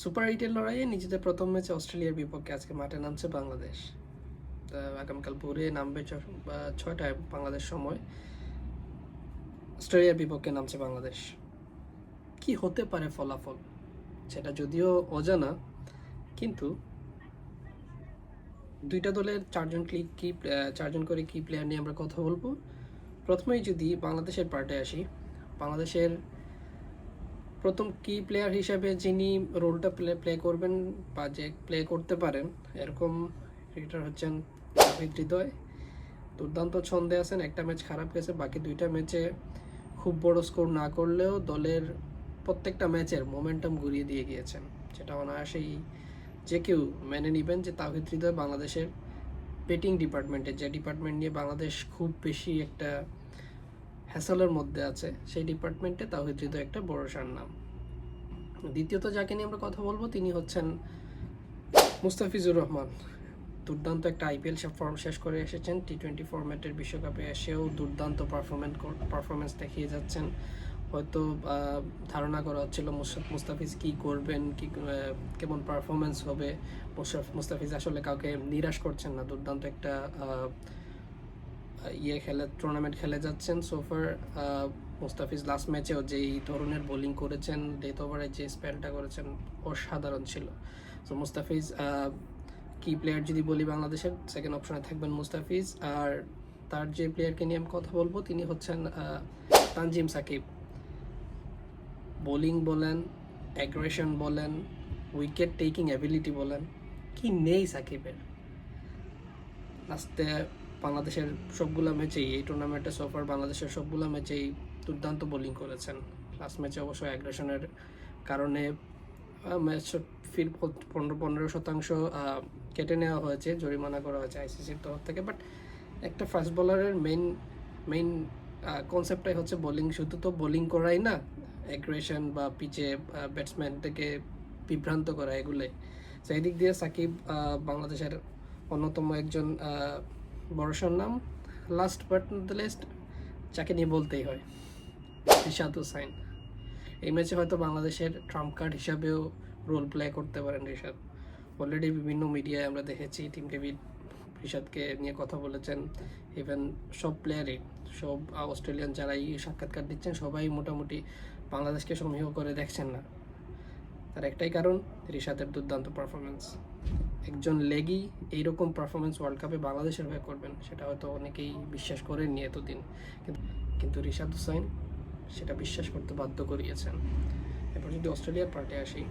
Super এইটের লড়াইয়ে নিজেদের প্রথম ম্যাচে অস্ট্রেলিয়ার বিপক্ষে আজকে মাঠে নামছে বাংলাদেশ। আগামীকাল ভোরে নামবে ছয়টায় বাংলাদেশ সময়। অস্ট্রেলিয়ার বিপক্ষে নামছে বাংলাদেশ। কি হতে পারে ফলাফল সেটা যদিও অজানা, কিন্তু দুইটা দলের চারজন কি কি চারজন করে কি প্লেয়ার নিয়ে আমরা কথা বলব। প্রথমেই যদি বাংলাদেশের পার্টে আসি, বাংলাদেশের প্রথম কি প্লেয়ার হিসেবে যিনি রোলটা প্লে প্লে করবেন বা যে প্লে করতে পারেন, এরকম ক্রিকেটার হচ্ছেন তাহিদ হৃদয়। দুর্দান্ত ছন্দে আছেন, একটা ম্যাচ খারাপ গেছে, বাকি দুইটা ম্যাচে খুব বড় স্কোর না করলেও দলের প্রত্যেকটা ম্যাচের মোমেন্টাম ঘুরিয়ে দিয়ে গিয়েছেন। যেটা অনায়াসেই যে কেউ মেনে নেবেন যে তাহিদ হৃদয় বাংলাদেশের পেটিং ডিপার্টমেন্টে যে ডিপার্টমেন্ট নিয়ে বাংলাদেশ খুব বেশি একটা হ্যাসলের মধ্যে আছে। সেই ডিপার্টমেন্টে তাহিদ হৃদয় একটা বড়সার নাম। দ্বিতীয়ত যাকে নিয়ে আমরা কথা বলব, তিনি হচ্ছেন মুস্তাফিজুর রহমান। দুর্দান্ত একটা আইপিএল ফর্ম শেষ করে এসেছেন। টি টোয়েন্টি ফরম্যাটের বিশ্বকাপে এসেও দুর্দান্ত পারফরমেন্স পারফরমেন্স দেখিয়ে যাচ্ছেন। হয়তো ধারণা করা হচ্ছিল মুস্তাফ- মুস্তাফিজ কি করবেন, কি কেমন পারফরমেন্স হবে। মুস্তাফ- মুস্তাফিজ আসলে কাউকে নিরাশ করছেন না। দুর্দান্ত একটা ইয়ে খেলে টুর্নামেন্ট খেলে যাচ্ছেন সোফার মুস্তাফিজ লাস্ট ম্যাচেও যেই ধরনের বোলিং করেছেন ডেথ ওভারে যে স্পেলটা করেছেন, অসাধারণ ছিল। সো মুস্তাফিজ কি প্লেয়ার যদি বলি বাংলাদেশের সেকেন্ড অপশনে থাকবেন মুস্তাফিজ। আর তার যে প্লেয়ারকে নিয়ে আমি কথা বলব, তিনি হচ্ছেন তানজিম সাকিব। বোলিং বলেন অ্যাগ্রেশন বলেন উইকেট টেকিং অ্যাবিলিটি বলেন, কি নেই সাকিবের। লাস্টে বাংলাদেশের সবগুলো ম্যাচেই, এই টুর্নামেন্টে সফর বাংলাদেশের সবগুলো ম্যাচেই দুর্দান্ত বোলিং করেছেন। লাস্ট ম্যাচে অবশ্য অ্যাগ্রেশনের কারণে ম্যাচ ফির পনেরো পনেরো শতাংশ কেটে নেওয়া হয়েছে, জরিমানা করা হয়েছে আইসিসির তরফ থেকে। বাট একটা ফাস্ট বোলারের মেইন মেইন কনসেপ্টটাই হচ্ছে বোলিং শুধু তো বোলিং করাই না অ্যাগ্রেশন বা পিচে ব্যাটসম্যান থেকে বিভ্রান্ত করা, এগুলোই। তো এই দিক দিয়ে সাকিব বাংলাদেশের অন্যতম একজন ভরসার নাম লাস্ট বাট দ্য লিস্ট যাকে নিয়ে বলতেই হয় রিশাদ হুসাইন এই ম্যাচে হয়তো বাংলাদেশের ট্রাম্প কার্ড হিসাবেও রোল প্লে করতে পারেন রিশাদ। অলরেডি বিভিন্ন মিডিয়ায় আমরা দেখেছি টিম ডেভিড রিশাদকে নিয়ে কথা বলেছেন ইভেন সব প্লেয়ারই সব অস্ট্রেলিয়ান যারাই সাক্ষাৎকার দিচ্ছেন, সবাই মোটামুটি বাংলাদেশকে সমীহ করে দেখছেন না। তার একটাই কারণ, রিশাদের দুর্দান্ত পারফরমেন্স একজন লেগি এইরকম পারফরমেন্স ওয়ার্ল্ড কাপে বাংলাদেশের হয়ে করবেন, সেটা হয়তো অনেকেই বিশ্বাস করেননি এতদিন। কিন্তু রিশাদ হুসাইন সেটা বিশ্বাস করতে বাধ্য করিয়েছেন। এরপর যদি অস্ট্রেলিয়ার পার্টে আসি,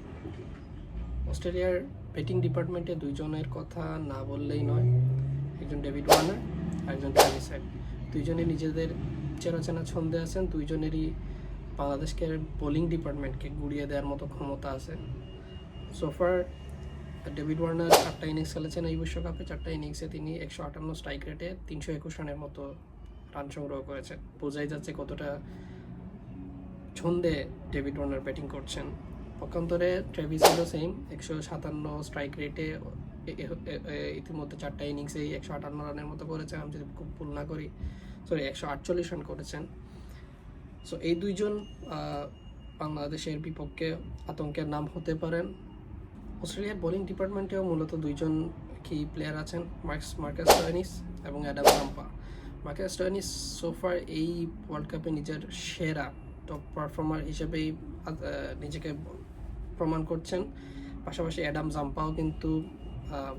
অস্ট্রেলিয়ার ব্যাটিং ডিপার্টমেন্টে দুইজনের কথা না বললেই নয়। একজন ডেভিড ওয়ার্নার আর একজন হেড দুইজনে নিজেদের চেনা চেনা ছন্দে আছেন, দুইজনেরই বাংলাদেশকে বোলিং ডিপার্টমেন্টকে গুড়িয়ে দেওয়ার মতো ক্ষমতা আছে। সোফার ডেভিড ওয়ার্নার চারটা ইনিংস খেলেছেন এই বিশ্বকাপে। চারটা ইনিংসে তিনি একশো আটান্ন স্ট্রাইক রেটে তিনশো একুশ রানের মতো রান সংগ্রহ করেছেন। বোঝাই যাচ্ছে কতটা ছন্দে ডেভিড ওয়ার্নার ব্যাটিং করছেন। পক্ষান্তরে ট্রেভিসেরও সেম একশো সাতান্ন স্ট্রাইক রেটে ইতিমধ্যে চারটা ইনিংসেই একশো আটান্ন রানের মতো করেছেন। আমি যদি খুব ভুল না করি সরি একশো আটচল্লিশ রান করেছেন। সো এই দুইজন বাংলাদেশের বিপক্ষে আতঙ্কের নাম হতে পারেন। অস্ট্রেলিয়ার বোলিং ডিপার্টমেন্টেও মূলত দুইজন কি প্লেয়ার আছেন, মার্কস মার্কাস স্টয়নিস এবং Adam Zampa Marcus Stoinis so far এই ওয়ার্ল্ড কাপে নিজের সেরা টপ পারফর্মার হিসেবেই নিজেকে প্রমাণ করছেন। পাশাপাশি অ্যাডাম জাম্পাও কিন্তু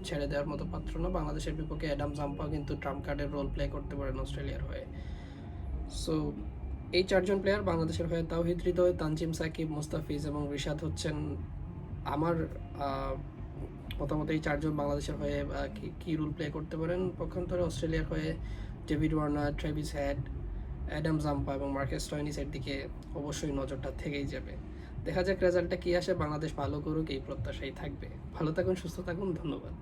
ছেড়ে দেওয়ার মতো পাত্র না। বাংলাদেশের বিপক্ষে অ্যাডাম জাম্পাও কিন্তু ট্রাম্প কার্ডের রোল প্লে করতে পারেন অস্ট্রেলিয়ার হয়ে। সো এই চারজন প্লেয়ার বাংলাদেশের হয়ে তাওহিদ হৃদয়, তানজিম সাকিব, মুস্তাফিজ এবং রিশাদ হচ্ছেন আমার মতামত এই চারজন বাংলাদেশের হয়ে কি রোল প্লে করতে পারেন? পক্ষান্তরে অস্ট্রেলিয়ার হয়ে David Warner, Travis Head Adam Zampa এবং মার্কেস টয়নিসের দিকে অবশ্যই নজরটা থেকেই যাবে। দেখা যাক রেজাল্টটা কী আসে। বাংলাদেশ ভালো করুক, এই প্রত্যাশাই থাকবে। ভালো থাকুন, সুস্থ থাকুন। ধন্যবাদ।